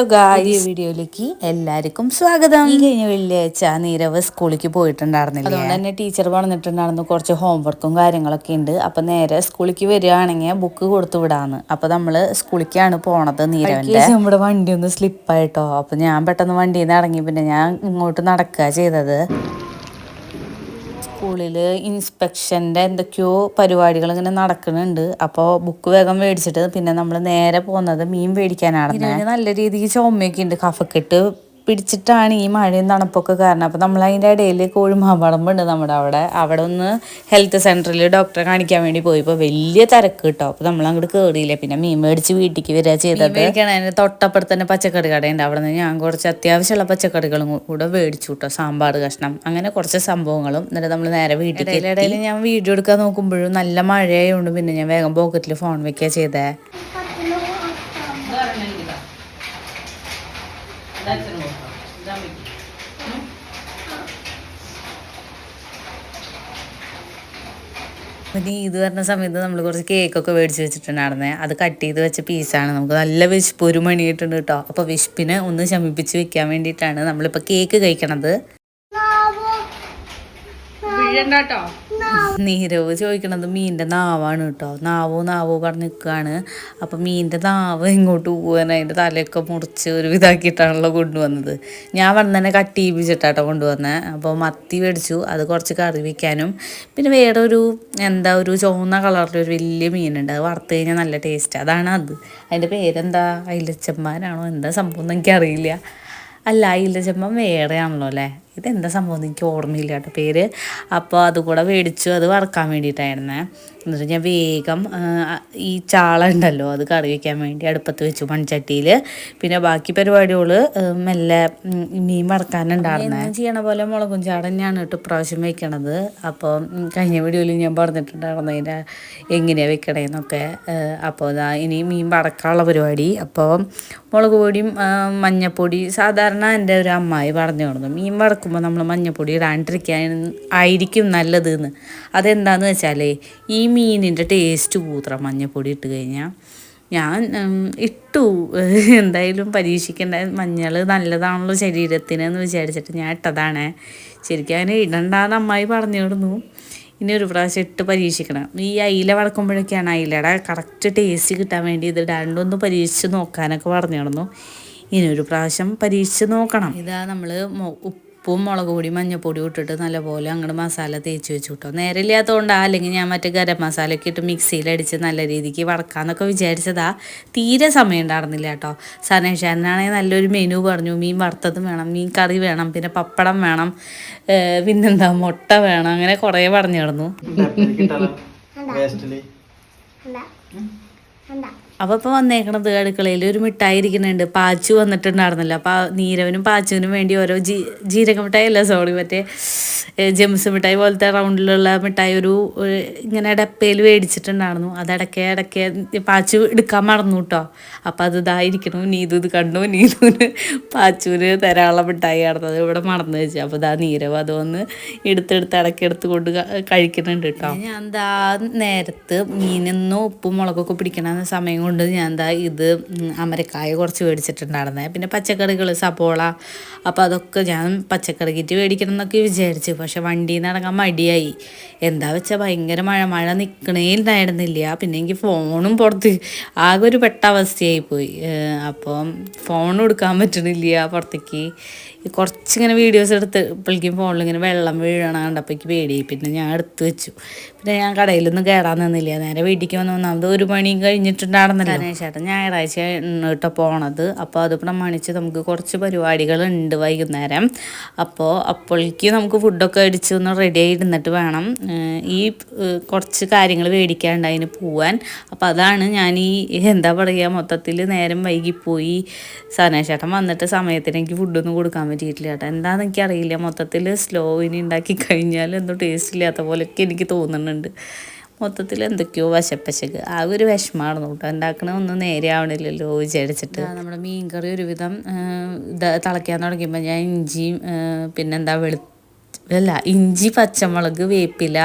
Hello ഗായ് വീഡിയോയിലേക്ക് എല്ലാവർക്കും സ്വാഗതം. ഈ കഴിഞ്ഞ വെള്ളിയാഴ്ച നീരവ് സ്കൂളിലേക്ക് പോയിട്ടുണ്ടായിരുന്നില്ല? അതുകൊണ്ട് തന്നെ ടീച്ചർ പറഞ്ഞിട്ടുണ്ടായിരുന്നു കുറച്ച് ഹോംവർക്കും കാര്യങ്ങളൊക്കെ ഉണ്ട്. അപ്പൊ നേരെ സ്കൂളിലേക്ക് വരികയാണെങ്കിൽ ബുക്ക് കൊടുത്തു വിടാന്ന്. അപ്പൊ നമ്മൾ സ്കൂളിലേക്കാണ് പോണത് നീരവിന്റെ നമ്മുടെ വണ്ടി ഒന്ന് സ്ലിപ്പായിട്ടോ അപ്പൊ ഞാൻ പെട്ടെന്ന് വണ്ടിയിൽ നിന്ന് ഇറങ്ങി. പിന്നെ ഞാൻ ഇങ്ങോട്ട് നടക്കുക ചെയ്തത്. സ്കൂളിൽ ഇൻസ്പെക്ഷന്റെ എന്തൊക്കെയോ പരിപാടികൾ ഇങ്ങനെ നടക്കുന്നുണ്ട്. അപ്പോൾ ബുക്ക് വേഗം മേടിച്ചിട്ട് പിന്നെ നമ്മൾ നേരെ പോകുന്നത് മീൻ മേടിക്കാനാണ് നല്ല രീതിക്ക് ചുമയൊക്കെ ഉണ്ട്. കഫക്കെട്ട് പിടിച്ചിട്ടാണ് ഈ മഴയും തണുപ്പൊക്കെ കാരണം. അപ്പോൾ നമ്മൾ അതിന്റെ ഇടയിൽ കോഴിമാമ്പളമ്പുണ്ട് നമ്മുടെ അവിടെ. അവിടെ ഒന്ന് ഹെൽത്ത് സെന്ററിൽ ഡോക്ടറെ കാണിക്കാൻ വേണ്ടി പോയി. ഇപ്പോൾ വലിയ തിരക്ക് കിട്ടും. അപ്പോൾ നമ്മൾ അങ്ങോട്ട് കയറിയില്ല പിന്നെ മീൻ മേടിച്ച് വീട്ടിലേക്ക് വരിക ചെയ്തത് അതിന്റെ തൊട്ടപ്പുറത്ത് തന്നെ പച്ചക്കറി കടയുണ്ട്. അവിടെ നിന്ന് ഞാൻ കുറച്ച് അത്യാവശ്യമുള്ള പച്ചക്കറികളും കൂടെ മേടിച്ചു കേട്ടോ. സാമ്പാർ കഷ്ണം. അങ്ങനെ കുറച്ച് സംഭവങ്ങളും. എന്നിട്ട് നമ്മൾ നേരെ വീട്ടിൽ ഇടയിൽ ഞാൻ വീഡിയോ എടുക്കാൻ നോക്കുമ്പോഴും നല്ല മഴയായതുകൊണ്ട് പിന്നെ ഞാൻ വേഗം പോക്കറ്റിൽ ഫോൺ വെക്കുക ചെയ്തേ. പിന്നെ ഇത് വരുന്ന സമയത്ത് നമ്മൾ കുറച്ച് കേക്കൊക്കെ മേടിച്ച് വെച്ചിട്ടുണ്ടായിരുന്നേ അത് കട്ട് ചെയ്ത് വെച്ച പീസാണ്. നമുക്ക് നല്ല വിശപ്പ് ഒരു മണിയിട്ടുണ്ട് കേട്ടോ. അപ്പോൾ വിശപ്പിനെ ഒന്ന് ശമിപ്പിച്ച് വെക്കാൻ വേണ്ടിയിട്ടാണ് നമ്മളിപ്പോൾ കേക്ക് കഴിക്കണത്. നീരവ് ചോദിക്കണത് മീന്റെ നാവാണ് കേട്ടോ. നാവോ നാവോ പറഞ്ഞ് നിൽക്കുകയാണ് അപ്പം മീന്റെ നാവ് ഇങ്ങോട്ട് പോകാൻ അതിന്റെ തലയൊക്കെ മുറിച്ച് ഒരു ഇതാക്കിയിട്ടാണല്ലോ കൊണ്ടുവന്നത്. ഞാൻ വന്ന് തന്നെ കട്ട് ചെയ്യിപ്പിച്ചിട്ടാട്ടോ കൊണ്ടുവന്നത് അപ്പോൾ മത്തി മേടിച്ചു. അത് കുറച്ച് കറി വയ്ക്കാനും പിന്നെ വേറെ ഒരു എന്താ ഒരു ചുവന്ന കളറിൽ ഒരു വലിയ മീനുണ്ട്. അത് വറുത്ത് കഴിഞ്ഞാൽ നല്ല ടേസ്റ്റ് അതാണ് അത്. അതിന്റെ പേരെന്താ? അയിലച്ചന്മാരാണോ? എന്താ സംഭവം എന്ന് എനിക്കറിയില്ല. അല്ല അയിലച്ചമ്മ വേറെയാണല്ലോ അല്ലേ? ഇതെന്താ സംഭവം എനിക്ക് ഓർമ്മയില്ല കേട്ടോ. പേര് അപ്പോൾ അതുകൂടെ മേടിച്ചു അത് വറക്കാൻ വേണ്ടിയിട്ടായിരുന്നേ. എന്നിട്ട് ഞാൻ വേഗം ഈ ചാള ഉണ്ടല്ലോ അത് കറി വയ്ക്കാൻ വേണ്ടി അടുപ്പത്ത് വെച്ചു മൺചട്ടിയിൽ പിന്നെ ബാക്കി പരിപാടികൾ മെല്ലെ മീൻ വറക്കാനുണ്ടായിരുന്നേ. ചെയ്യണ പോലെ മുളകും ചാട തന്നെയാണ് കേട്ടോ പ്രാവശ്യം വെക്കണത്. അപ്പോൾ കഴിഞ്ഞ വീഡിയോയിൽ ഞാൻ പറഞ്ഞിട്ടുണ്ടായിരുന്നു അതിന്റെ എങ്ങനെയാണ് വെക്കണേന്നൊക്കെ. അപ്പോൾ ഇതാ ഇനി മീൻ വറക്കാനുള്ള പരിപാടി. അപ്പോൾ മുളക് പൊടിയും മഞ്ഞപ്പൊടി സാധാരണ എന്റെ ഒരു അമ്മായി പറഞ്ഞു കൊടുക്കും മീൻ വറക്കുമ്പോൾ നമ്മൾ മഞ്ഞപ്പൊടി ഇടാണ്ടിരിക്കാൻ ആയിരിക്കും നല്ലത് എന്ന് അതെന്താന്ന് വെച്ചാലേ ഈ മീനിന്റെ ടേസ്റ്റ് കൂത്ര മഞ്ഞപ്പൊടി ഇട്ട് കഴിഞ്ഞാൽ ഞാൻ ഇട്ടു. എന്തായാലും പരീക്ഷിക്കേണ്ട. മഞ്ഞൾ നല്ലതാണല്ലോ ശരീരത്തിന് എന്ന് വിചാരിച്ചിട്ട് ഞാൻ ഇട്ടതാണ്. ശരിക്കും അങ്ങനെ ഇടണ്ടാന്ന് അമ്മായി കൊടുന്നു ഇനി ഒരു പ്രാവശ്യം ഇട്ട് പരീക്ഷിക്കണം. ഈ അയില വളക്കുമ്പോഴൊക്കെയാണ് അയിലയുടെ കറക്റ്റ് ടേസ്റ്റ് കിട്ടാൻ വേണ്ടി ഇത് രണ്ടൊന്ന് പരീക്ഷിച്ച് നോക്കാനൊക്കെ പറഞ്ഞു നടന്നു ഇനി ഒരു പ്രാവശ്യം പരീക്ഷിച്ച് നോക്കണം. ഇതാ നമ്മൾ ഉപ്പും മുളക് പൊടി മഞ്ഞപ്പൊടി ഇട്ടിട്ട് നല്ലപോലെ അങ്ങോട്ട് മസാല തേച്ച് വെച്ചു കിട്ടും നേരെ ഇല്ലാത്തതുകൊണ്ടാ അല്ലെങ്കിൽ ഞാൻ മറ്റേ ഗരം മസാലയൊക്കെ ഇട്ട് മിക്സിയിലടിച്ച് നല്ല രീതിക്ക് വടക്കാന്നൊക്കെ വിചാരിച്ചതാ. തീരെ സമയം ഉണ്ടായിരുന്നില്ല കേട്ടോ. സനേഷാനാണെങ്കിൽ നല്ലൊരു മെനു പറഞ്ഞു. മീൻ വറുത്തതും വേണം മീൻ കറി വേണം പിന്നെ പപ്പടം വേണം പിന്നെന്താ മുട്ട വേണം അങ്ങനെ കുറേ പറഞ്ഞു കിടന്നു അപ്പോൾ ഇപ്പോൾ വന്നേക്കണത് അടുക്കളയിൽ ഒരു മിഠായി ഇരിക്കുന്നുണ്ട് പാച്ചു വന്നിട്ടുണ്ടായിരുന്നല്ലോ. അപ്പോൾ നീരവനും പാച്ചുവിനും വേണ്ടി ഓരോ ജീ ജീരക മിഠായി അല്ല സോറി മറ്റേ ജെംസ് മിഠായി പോലത്തെ റൗണ്ടിലുള്ള മിഠായി ഒരു ഇങ്ങനെ ഡപ്പയിൽ മേടിച്ചിട്ടുണ്ടായിരുന്നു അത് ഇടയ്ക്ക് ഇടയ്ക്ക് പാച്ചു എടുക്കാൻ മറന്നു കേട്ടോ അപ്പോൾ അത് ഇതായിരിക്കണു നീതു ഇത് കണ്ടു. നീതുവിന് പാച്ചുവിന് തരാനുള്ള മിഠായി ആയിരുന്നത് ഇവിടെ മറന്നു വെച്ചു. അപ്പോൾ ഇതാ നീരവ് അത് വന്ന് എടുത്തെടുത്ത് ഇടയ്ക്ക് എടുത്ത് കൊണ്ട് കഴിക്കുന്നുണ്ട് കേട്ടോ ഞാൻ എന്താ നേരത്ത് മീനൊന്നും ഉപ്പും മുളകൊക്കെ പിടിക്കണ സമയം കൊണ്ട് ഞാൻ എന്താ ഇത് അമരക്കായ കുറച്ച് മേടിച്ചിട്ടുണ്ടായിരുന്നേ. പിന്നെ പച്ചക്കറികൾ സപ്പോള അപ്പോൾ അതൊക്കെ ഞാൻ പച്ചക്കറി കിറ്റ് മേടിക്കണം എന്നൊക്കെ വിചാരിച്ചു. പക്ഷെ വണ്ടിയിൽ നിന്ന് ഇറങ്ങാൻ മടിയായി. എന്താ വെച്ചാൽ ഭയങ്കര മഴ മഴ നിൽക്കണേ ഉണ്ടായിരുന്നില്ല പിന്നെ എനിക്ക് ഫോണും പുറത്ത് ആകെ ഒരു പെട്ട അവസ്ഥയായി പോയി അപ്പം ഫോൺ എടുക്കാൻ പറ്റണില്ല പുറത്തേക്ക്. കുറച്ചിങ്ങനെ വീഡിയോസ് എടുത്ത് ഇപ്പോഴേക്കും ഫോണിൽ ഇങ്ങനെ വെള്ളം വീഴണം കണ്ടപ്പോഴേക്ക് പേടിയായി പിന്നെ ഞാൻ എടുത്തു വെച്ചു. പിന്നെ ഞാൻ കടയിലൊന്നും കയറാൻ നിന്നില്ല. നേരെ വീട്ടിലേക്ക് വന്ന് ഒന്നാമത് ഒരു മണിയും കഴിഞ്ഞിട്ടുണ്ടായിരുന്നില്ല. ചേട്ടൻ ഞായറാഴ്ച കേട്ടോ പോണത്. അപ്പോൾ അത് പ്രമാണിച്ച് നമുക്ക് കുറച്ച് പരിപാടികളുണ്ട് വൈകുന്നേരം. അപ്പോൾ അപ്പോഴേക്ക് നമുക്ക് ഫുഡൊക്കെ അടിച്ച് ഒന്ന് റെഡി ആയി ഇരുന്നിട്ട് വേണം. ഈ കുറച്ച് കാര്യങ്ങൾ മേടിക്കാണ്ട് അതിന് പോവാൻ. അപ്പോൾ അതാണ് ഞാൻ ഈ എന്താ പറയുക മൊത്തത്തിൽ നേരം വൈകിപ്പോയി. സനേഷേട്ടൻ വന്നിട്ട് സമയത്തിന് എനിക്ക് ഫുഡൊന്നും കൊടുക്കാൻ പറ്റിയിട്ടില്ല കേട്ടോ എന്താണെന്ന് എനിക്കറിയില്ല മൊത്തത്തിൽ സ്ലോ ഇനി ഉണ്ടാക്കി കഴിഞ്ഞാൽ എന്തോ ടേസ്റ്റ് ഇല്ലാത്ത പോലെയൊക്കെ എനിക്ക് തോന്നുന്നുണ്ട്. മൊത്തത്തിൽ എന്തൊക്കെയോ വശപ്പശക്ക് ആ ഒരു വിഷമാണ് കേട്ടോ. ഉണ്ടാക്കണ ഒന്നും നേരെ ആവണില്ലല്ലോ വിചാരിച്ചിട്ട്. നമ്മുടെ മീൻകറി ഒരുവിധം തിളയ്ക്കാൻ തുടങ്ങിയപ്പോൾ ഞാൻ ഇഞ്ചിയും പിന്നെന്താ വെളു അല്ല ഇഞ്ചി പച്ചമുളക് വേപ്പില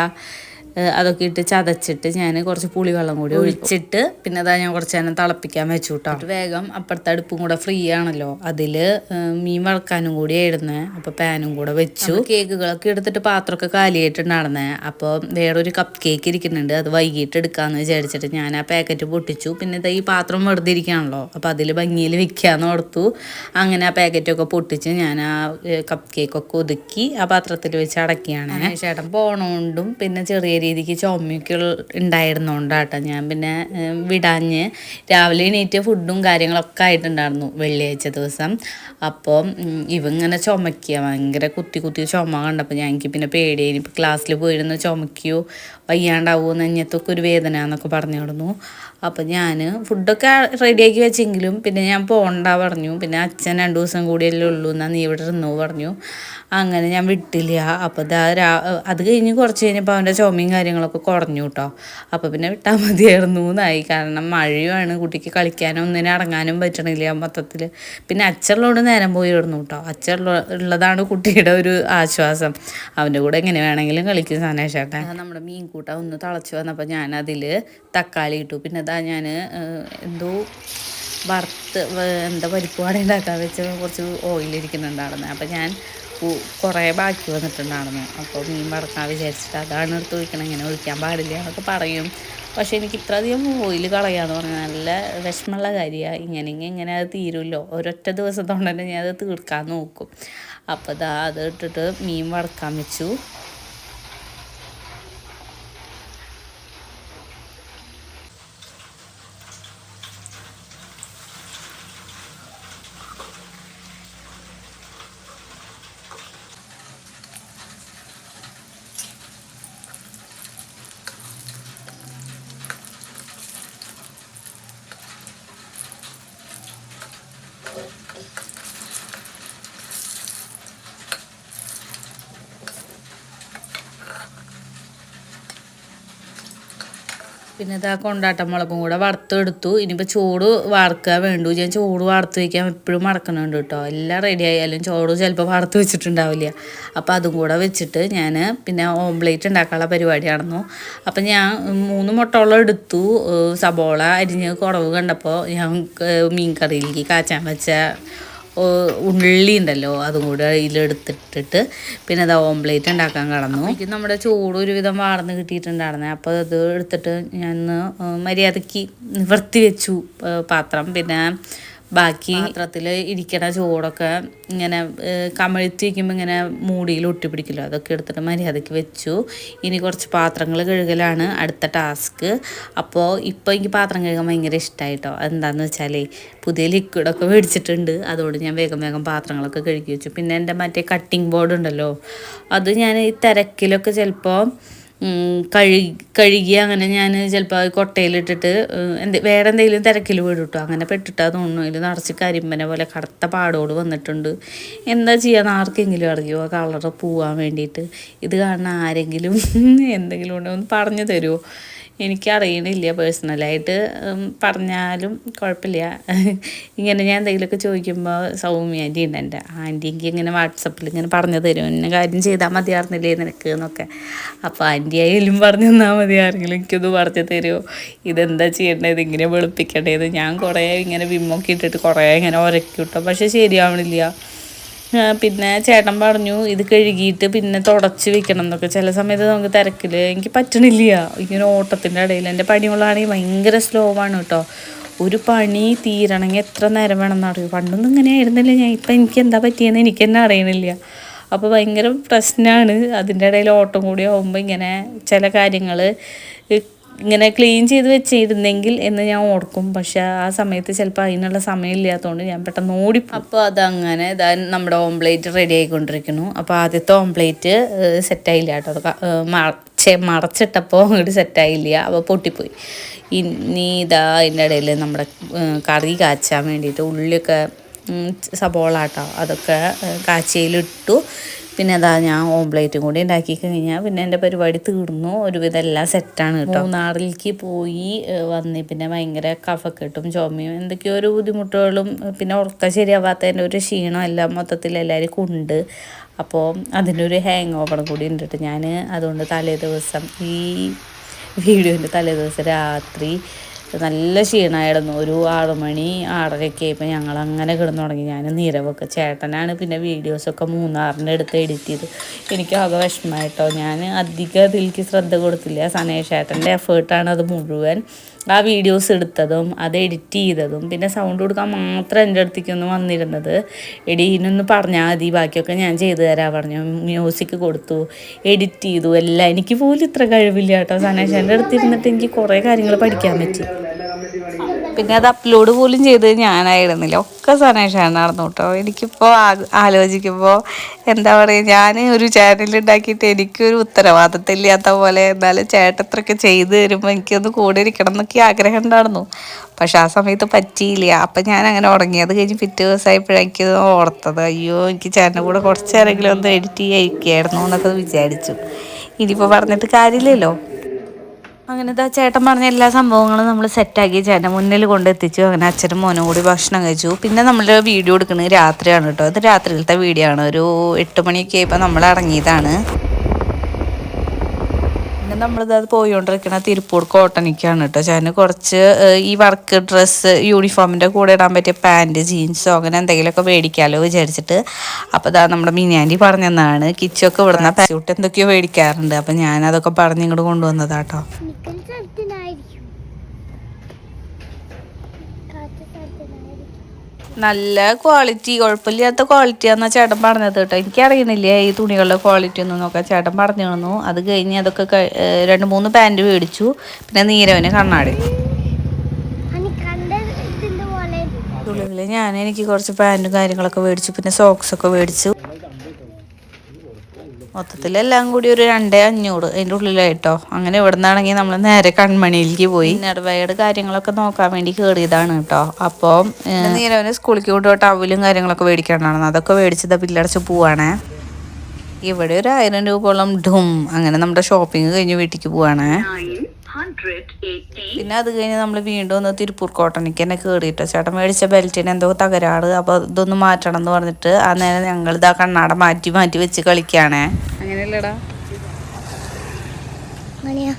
അതൊക്കെ ഇട്ട് ചതച്ചിട്ട് ഞാൻ കുറച്ച് പുളിവെള്ളം കൂടി ഒഴിച്ചിട്ട് പിന്നെ അതാ ഞാൻ കുറച്ച് നേരം തിളപ്പിക്കാൻ വെച്ചു കേട്ടോ വേഗം അപ്പുറത്തെ അടുപ്പും കൂടെ ഫ്രീ ആണല്ലോ. അതിൽ മീൻ വറക്കാനും കൂടി ആയിരുന്നേ. അപ്പോൾ പാനും കൂടെ വെച്ചു. കേക്കുകളൊക്കെ എടുത്തിട്ട് പാത്രമൊക്കെ കാലിയായിട്ടുണ്ടായിരുന്നേ അപ്പോൾ വേറൊരു കപ്പ് കേക്ക് ഇരിക്കുന്നുണ്ട്. അത് വൈകിട്ട് എടുക്കാമെന്ന് വിചാരിച്ചിട്ട് ഞാൻ ആ പാക്കറ്റ് പൊട്ടിച്ചു. പിന്നെ ഇതാ ഈ പാത്രം വെറുതെ ഇരിക്കുകയാണല്ലോ. അപ്പോൾ അതിൽ ഭംഗിയിൽ വെക്കാമെന്ന് ഓർത്തു. അങ്ങനെ ആ പാക്കറ്റൊക്കെ പൊട്ടിച്ച് ഞാൻ ആ കപ്പ് കേക്കൊക്കെ ഒതുക്കി ആ പാത്രത്തിൽ വെച്ച് അടക്കിയാണ് ചേട്ടൻ പോണോണ്ടും പിന്നെ ചെറിയ രീതിക്ക് ചുമയൊക്കെ ഉണ്ടായിരുന്നോണ്ടാട്ടോ ഞാൻ പിന്നെ വിടാഞ്ഞ്. രാവിലെ എണീറ്റ് ഫുഡും കാര്യങ്ങളൊക്കെ ആയിട്ടുണ്ടായിരുന്നു വെള്ളിയാഴ്ച ദിവസം. അപ്പോൾ ഇവങ്ങനെ ചുമക്കുക ഭയങ്കര കുത്തി കുത്തി ചുമ കണ്ടപ്പോൾ ഞാൻ എനിക്ക് പിന്നെ പേടിയായി ഇപ്പോൾ ക്ലാസ്സിൽ പോയിരുന്ന് ചുമക്കുകയോ വയ്യാണ്ടാവുമോ നെഞ്ഞത്തൊക്കെ ഒരു വേദന എന്നൊക്കെ പറഞ്ഞു കിടന്നു അപ്പോൾ ഞാൻ ഫുഡൊക്കെ റെഡിയാക്കി വെച്ചെങ്കിലും പിന്നെ ഞാൻ പോകണ്ട പറഞ്ഞു. പിന്നെ അച്ഛൻ രണ്ട് ദിവസം കൂടിയല്ലേ ഉള്ളൂ എന്നാൽ നീ ഇവിടെ ഇരുന്നു പറഞ്ഞു. അങ്ങനെ ഞാൻ വിട്ടില്ല. അപ്പോൾ അത് കഴിഞ്ഞ് കുറച്ച് കഴിഞ്ഞപ്പോൾ അവന്റെ ചുമയും കാര്യങ്ങളൊക്കെ കുറഞ്ഞു കേട്ടോ. അപ്പോൾ പിന്നെ വിട്ടാൽ മതിയായിരുന്നു എന്നായി കാരണം മഴയുമാണ് കുട്ടിക്ക് കളിക്കാനും ഒന്നിനും ഇറങ്ങാനും പറ്റണില്ല മൊത്തത്തിൽ. പിന്നെ അച്ഛനുള്ളോട് നേരം പോയി ഇടുന്നു കേട്ടോ. അച്ഛനുള്ള ഉള്ളതാണ് കുട്ടിയുടെ ഒരു ആശ്വാസം. അവന്റെ കൂടെ എങ്ങനെ വേണമെങ്കിലും കളിക്കും സനേഷേട്ടൻ. നമ്മുടെ മീൻകൂട്ട ഒന്ന് തിളച്ച് വന്നപ്പോൾ ഞാൻ അതിൽ തക്കാളി ഇട്ടു. പിന്നെ ഇതാ ഞാൻ എന്തോ വറുത്ത് എന്താ പരിപ്പ് വട ഉണ്ടാക്കാൻ വെച്ച് കുറച്ച് ഓയിലിരിക്കുന്നുണ്ടായിരുന്നു. അപ്പോൾ ഞാൻ കുറേ ബാക്കി വന്നിട്ടുണ്ടായിരുന്നു. അപ്പോൾ മീൻ വറക്കാൻ വിചാരിച്ചിട്ട് അതാണ് എടുത്ത് ഒഴിക്കണം ഇങ്ങനെ ഒഴിക്കാൻ പാടില്ല എന്നൊക്കെ പറയും. പക്ഷേ എനിക്ക് ഇത്രയധികം ഓയിൽ കളയാന്ന് പറഞ്ഞാൽ നല്ല വിഷമമുള്ള കാര്യമാണ് ഇങ്ങനെ ഇങ്ങനെ അത് തീരുമല്ലോ. ഒരൊറ്റ ദിവസത്തോണ്ട് തന്നെ ഞാൻ അത് തീർക്കാൻ നോക്കും. അപ്പോൾ ഇതാ അത് ഇട്ടിട്ട് മീൻ വറക്കാൻ വെച്ചു. പിന്നെ ഇതാ കൊണ്ടാട്ടം മുളകും കൂടെ വറുത്തെടുത്തു. ഇനിയിപ്പോൾ ചോറ് വാർക്കുക വേണ്ടു. ഞാൻ ചോറ് വാർത്ത് വയ്ക്കാൻ എപ്പോഴും മറക്കണുണ്ട് കേട്ടോ എല്ലാം റെഡി ആയാലും ചോറ് ചിലപ്പോൾ വറുത്ത് വെച്ചിട്ടുണ്ടാവില്ല. അപ്പോൾ അതും കൂടെ വെച്ചിട്ട് ഞാൻ പിന്നെ ഓംപ്ലേറ്റ് ഉണ്ടാക്കാനുള്ള പരിപാടിയാണെന്നു. അപ്പം ഞാൻ മൂന്ന് മുട്ടോളം എടുത്തു. സബോള അരിഞ്ഞ് കുറവ് കണ്ടപ്പോൾ ഞാൻ മീൻ കറിയിലേക്ക് കാച്ചാൻ വെച്ച ഉള്ളി ഉണ്ടല്ലോ അതും കൂടെ അതിലെടുത്തിട്ടിട്ട് പിന്നെ അത് ഓംപ്ലേറ്റ് ഉണ്ടാക്കാൻ കടന്നു. നമ്മുടെ ചൂട് ഒരുവിധം വാർന്ന് കിട്ടിയിട്ടുണ്ടായിരുന്നേ. അപ്പോൾ അത് എടുത്തിട്ട് ഞാൻ മര്യാദയ്ക്ക് നിവർത്തി വെച്ചു പാത്രം. പിന്നെ ബാക്കി പാത്രത്തിൽ ഇരിക്കണ ചോറൊക്കെ ഇങ്ങനെ കമഴ്ത്തി വയ്ക്കുമ്പോൾ ഇങ്ങനെ മൂടിയിൽ ഒട്ടിപ്പിടിക്കില്ലോ. അതൊക്കെ എടുത്തിട്ട് മര്യാദയ്ക്ക് വെച്ചു. ഇനി കുറച്ച് പാത്രങ്ങൾ കഴുകലാണ് അടുത്ത ടാസ്ക്. അപ്പോൾ ഇപ്പോൾ എനിക്ക് പാത്രം കഴുകാൻ ഭയങ്കര ഇഷ്ടമായിട്ടോ എന്താണെന്ന് വെച്ചാലേ പുതിയ ലിക്വിഡൊക്കെ മേടിച്ചിട്ടുണ്ട്. അതുകൊണ്ട് ഞാൻ വേഗം വേഗം പാത്രങ്ങളൊക്കെ കഴുകി വെച്ചു. പിന്നെ എന്റെ മറ്റേ കട്ടിങ് ബോർഡ് ഉണ്ടല്ലോ അത് ഞാൻ ഈ തിരക്കിലൊക്കെ ചിലപ്പോൾ കഴുകി കഴുകി അങ്ങനെ ഞാൻ ചിലപ്പോൾ കൊട്ടയിലിട്ടിട്ട് എന്ത് വേറെ എന്തെങ്കിലും തിരക്കിൽ വീടും അങ്ങനെ പെട്ടിട്ടാ തോന്നുന്നു. അതിൽ നിറച്ച് കരിമ്പനെ പോലെ കടത്ത പാടോട് വന്നിട്ടുണ്ട്. എന്താ ചെയ്യാന്ന് ആർക്കെങ്കിലും അറിയുമോ കളറ് പോവാൻ വേണ്ടിയിട്ട്. ഇത് കാണുന്ന ആരെങ്കിലും എന്തെങ്കിലും ഉണ്ടോ? ഒന്ന് പറഞ്ഞു തരുമോ എനിക്കറിയണില്ല പേഴ്സണലായിട്ട്. പറഞ്ഞാലും കുഴപ്പമില്ല. ഇങ്ങനെ ഞാൻ എന്തെങ്കിലുമൊക്കെ ചോദിക്കുമ്പോൾ സൗമ്യ ആന്റി ഉണ്ട് എന്റെ ആന്റി എനിക്ക് ഇങ്ങനെ വാട്സപ്പിൽ ഇങ്ങനെ പറഞ്ഞു തരും. ഇന്ന കാര്യം ചെയ്താൽ മതിയായിരുന്നില്ലേ നിനക്ക്? എന്നൊക്കെ. അപ്പോൾ ആന്റി ആയാലും പറഞ്ഞു തന്നാൽ മതി ആരെങ്കിലും എനിക്കൊന്ന് പറഞ്ഞു തരുമോ? ഇതെന്താ ചെയ്യേണ്ടത്? ഇങ്ങനെ വെളുപ്പിക്കേണ്ടത് ഞാൻ കുറേ ഇങ്ങനെ വിമ്മൊക്കെ ഇട്ടിട്ട് കുറേ ഇങ്ങനെ ഉരക്കി വിട്ടോ പക്ഷേ ശരിയാവണില്ല. പിന്നെ ചേട്ടൻ പറഞ്ഞു ഇത് കഴുകിയിട്ട് പിന്നെ തുടച്ച് വെക്കണം എന്നൊക്കെ. ചില സമയത്ത് നമുക്ക് തിരക്കിൽ എനിക്ക് പറ്റണില്ല. ഇങ്ങനെ ഓട്ടത്തിന്റെ ഇടയിൽ എന്റെ പണികളാണെങ്കിൽ ഭയങ്കര സ്ലോ ആണ് കേട്ടോ ഒരു പണി തീരണമെങ്കിൽ എത്ര നേരം വേണമെന്ന് അറിയൂ? പണ്ടൊന്നും ഇങ്ങനെ ആയിരുന്നില്ല ഞാൻ. ഇപ്പം എനിക്ക് എന്താ പറ്റിയെന്ന് എനിക്ക് തന്നെ അറിയണില്ല. അപ്പോൾ ഭയങ്കര പ്രശ്നമാണ്. അതിന്റെ ഇടയിൽ ഓട്ടം കൂടി ആകുമ്പോൾ ഇങ്ങനെ ചില കാര്യങ്ങൾ ഇങ്ങനെ ക്ലീൻ ചെയ്ത് വെച്ചിരുന്നെങ്കിൽ എന്ന് ഞാൻ ഓർക്കും. പക്ഷെ ആ സമയത്ത് ചിലപ്പോൾ അതിനുള്ള സമയമില്ലാത്തതുകൊണ്ട് ഞാൻ പെട്ടെന്ന് ഓടി അപ്പോൾ അതങ്ങനെ ഇതാ നമ്മുടെ ഓംപ്ലേറ്റ് റെഡി ആയിക്കൊണ്ടിരിക്കുന്നു. അപ്പോൾ ആദ്യത്തെ ഓംപ്ലേറ്റ് സെറ്റായില്ല കേട്ടോ. അത് മറച്ചിട്ടപ്പോൾ അങ്ങോട്ട് സെറ്റായില്ല അപ്പോൾ പൊട്ടിപ്പോയി. ഇനി ഇതാ അതിന്റെ ഇടയിൽ നമ്മുടെ കറി കാച്ചാൻ വേണ്ടിയിട്ട് ഉള്ളിയൊക്കെ സബോള കേട്ടോ അതൊക്കെ കാച്ചിയിലിട്ടു. പിന്നെ അതാ ഞാൻ ഓംപ്ലേറ്റും കൂടി ഉണ്ടാക്കി കഴിഞ്ഞാൽ പിന്നെ എന്റെ പരിപാടി തീർന്നു. ഒരുവിധം എല്ലാം സെറ്റാണ് കേട്ടോ. മൂന്നാറിലേക്ക് പോയി വന്നി പിന്നെ ഭയങ്കര കഫക്കെട്ടും ചുമയും എന്തൊക്കെയോ ഒരു ബുദ്ധിമുട്ടുകളും പിന്നെ ഉറക്കം ശരിയാവാത്തതിന്റെ ഒരു ക്ഷീണം എല്ലാം മൊത്തത്തിൽ എല്ലാവർക്കും ഉണ്ട്. അപ്പോൾ അതിന്റെ ഒരു ഹാങ് ഓവർ കൂടി ഉണ്ട് ഞാൻ അതുകൊണ്ട് തലേ ദിവസം ഈ വീഡിയോന്റെ തലേ ദിവസം രാത്രി നല്ല ക്ഷീണമായിരുന്നു ഒരു ആറ് മണി ആറരയൊക്കെ ആയപ്പോൾ ഞങ്ങൾ അങ്ങനെ കിടന്നു തുടങ്ങി. ഞാൻ നിരവൊക്കെ ചേട്ടനാണ് പിന്നെ വീഡിയോസൊക്കെ മൂന്നാറിന്റെ അടുത്ത് എഡിറ്റ് ചെയ്ത്. എനിക്ക് ആകെ വിഷമമായിട്ടോ. ഞാൻ അധികം അതിലേക്ക് ശ്രദ്ധ കൊടുത്തില്ല. സനേഷ് ചേട്ടന്റെ എഫേർട്ടാണ് അത് മുഴുവൻ. ആ വീഡിയോസ് എടുത്തതും അത് എഡിറ്റ് ചെയ്തതും പിന്നെ സൗണ്ട് കൊടുക്കാൻ മാത്രം എന്റെ അടുത്തേക്കൊന്നും വന്നിരുന്നത്. എടി ഇതിനൊന്ന് പറഞ്ഞാൽ മതി. ബാക്കിയൊക്കെ ഞാൻ ചെയ്തു തരാൻ പറഞ്ഞു. മ്യൂസിക് കൊടുത്തു എഡിറ്റ് ചെയ്തു എല്ലാം. എനിക്ക് പോലും ഇത്ര കഴിവില്ല കേട്ടോ. സനേഷന്റെ എന്റെ ഇരുന്നിട്ട് എനിക്ക് കുറേ കാര്യങ്ങൾ പഠിക്കാൻ പറ്റി. പിന്നെ അത് അപ്ലോഡ് പോലും ചെയ്തത് ഞാനായിരുന്നില്ല. ഒക്കെ സനേഷാണ് നടന്നു കേട്ടോ എനിക്കിപ്പോൾ ആലോചിക്കുമ്പോൾ എന്താ പറയുക ഞാൻ ഒരു ചാനൽ ഉണ്ടാക്കിയിട്ട് എനിക്കൊരു ഉത്തരവാദിത്തമില്ലാത്ത പോലെ എന്നാലും ചേട്ടത്രയൊക്കെ ചെയ്ത് തരുമ്പോൾ എനിക്കൊന്ന് കൂടെ ഇരിക്കണം എന്നൊക്കെ ആഗ്രഹം ഉണ്ടായിരുന്നു. പക്ഷെ ആ സമയത്ത് പറ്റിയില്ല. അപ്പം ഞാൻ അങ്ങനെ ഉറങ്ങി അത് കഴിഞ്ഞ് പിറ്റേ ദിവസമായപ്പോഴെനിക്ക് ഓർത്തത്. അയ്യോ എനിക്ക് ചേട്ടന്റെ കൂടെ കുറച്ച് നേരമെങ്കിലും ഒന്ന് എഡിറ്റ് ചെയ്യായിരിക്കായിരുന്നു എന്നൊക്കെ വിചാരിച്ചു. ഇനിയിപ്പോൾ പറഞ്ഞിട്ട് കാര്യമില്ലല്ലോ. അങ്ങനെ ആ ചേട്ടൻ പറഞ്ഞ എല്ലാ സംഭവങ്ങളും നമ്മൾ സെറ്റാക്കി ചേട്ടൻ മുന്നിൽ കൊണ്ടെത്തിച്ചു അങ്ങനെ അച്ഛനും മോനും കൂടി ഭക്ഷണം കഴിച്ചു. പിന്നെ നമ്മൾ വീഡിയോ എടുക്കുന്നത് രാത്രിയാണ് കേട്ടോ. അത് രാത്രിയിലത്തെ വീഡിയോ ആണ്. ഒരു എട്ട് മണിയൊക്കെ ആയപ്പോൾ നമ്മൾ ഇറങ്ങിയതാണ്. പിന്നെ നമ്മളിത് അത് പോയിക്കൊണ്ടിരിക്കുന്ന തിരുപ്പൂർ കോട്ടണിക്കാണ് കേട്ടോ. ചേട്ടന് കുറച്ച് ഈ വർക്ക് ഡ്രസ്സ് യൂണിഫോമിന്റെ കൂടെ ഇടാൻ പറ്റിയ പാന്റ് ജീൻസോ അങ്ങനെ എന്തെങ്കിലുമൊക്കെ മേടിക്കാമല്ലോ വിചാരിച്ചിട്ട്. അപ്പോൾ ഇതാ നമ്മുടെ മിനിയാന്റി പറഞ്ഞതാണ് കിച്ചൊക്കെ ഇവിടുന്ന് പാന്റ് എന്തൊക്കെയോ മേടിക്കാറുണ്ട്. അപ്പോൾ ഞാനതൊക്കെ പറഞ്ഞ് ഇങ്ങോട്ട് കൊണ്ടുവന്നതാട്ടോ നല്ല ക്വാളിറ്റി കുഴപ്പമില്ലാത്ത ക്വാളിറ്റിയാന്നാ ചേട്ടൻ പറഞ്ഞത് കേട്ടോ. എനിക്കറിയുന്നില്ല ഈ തുണികളുടെ ക്വാളിറ്റി ഒന്നും നോക്കാൻ ചേട്ടൻ പറഞ്ഞു തന്നു. അത് കഴിഞ്ഞ് അതൊക്കെ രണ്ട് മൂന്ന് പാന്റ് മേടിച്ചു. പിന്നെ നീരവന് കണ്ണാടി. ഞാൻ എനിക്ക് കുറച്ച് പാന്റും കാര്യങ്ങളൊക്കെ മേടിച്ചു. പിന്നെ സോക്സ് ഒക്കെ മേടിച്ചു. മൊത്തത്തിലെല്ലാം കൂടി ഒരു രണ്ടേ അഞ്ഞൂറ് അതിന്റെ ഉള്ളിലായിട്ടോ. അങ്ങനെ ഇവിടെ നിന്നാണെങ്കിൽ നമ്മൾ നേരെ കൺമണിയിലേക്ക് പോയി. നെടുവയുടെ കാര്യങ്ങളൊക്കെ നോക്കാൻ വേണ്ടി കയറിയതാണ് കേട്ടോ. അപ്പോൾ നീരവന് സ്കൂളിലേക്ക് കൊണ്ടുപോയി ടവലും കാര്യങ്ങളൊക്കെ മേടിക്കാനാണ് അതൊക്കെ മേടിച്ചത് ബില്ലടച്ച് പോവാണേ. ഇവിടെ ഒരു ആയിരം രൂപയോളം ഡും അങ്ങനെ നമ്മുടെ ഷോപ്പിംഗ് കഴിഞ്ഞ് വീട്ടിലേക്ക് പോവാണേ. പിന്നെ അത് കഴിഞ്ഞ് നമ്മൾ വീണ്ടും ഒന്ന് തിരുപ്പൂർ കോട്ടണിക്ക് തന്നെ കയറിയിട്ടോ ചേട്ടൻ മേടിച്ച ബെൽറ്റിന് എന്തോ തകരാറ്. അപ്പോൾ ഇതൊന്ന് മാറ്റണം എന്ന് പറഞ്ഞിട്ട് ആ നേരം ഞങ്ങൾ ഇതാ കണ്ണാട മാറ്റി മാറ്റി വെച്ച് കളിക്കാണേ. അങ്ങനെയല്ലടാ. മണിയാ.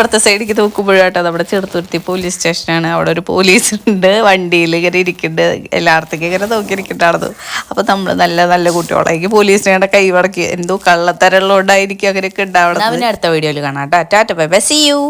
ഇപ്പുറത്തെ സൈഡിലേക്ക് നോക്കുമ്പോഴാട്ടോ നമ്മുടെ ചെറുത്തുരുത്തി പോലീസ് സ്റ്റേഷനാണ് അവിടെ ഒരു പോലീസ് ഉണ്ട്. വണ്ടിയിൽ ഇങ്ങനെ ഇരിക്കുന്നുണ്ട്. എല്ലായിടത്തേക്കും ഇങ്ങനെ നോക്കിയിരിക്കുന്നുണ്ടാണത് അപ്പോൾ നമ്മൾ നല്ല നല്ല കുട്ടികളായി. പോലീസിനെ കൈ വടക്കി. എന്തോ കള്ളത്തരമുള്ളതുകൊണ്ടായിരിക്കും അങ്ങനെയൊക്കെ ഉണ്ടാവണം പിന്നെ അടുത്ത വീഡിയോയിൽ കാണാം tata bye bye. See you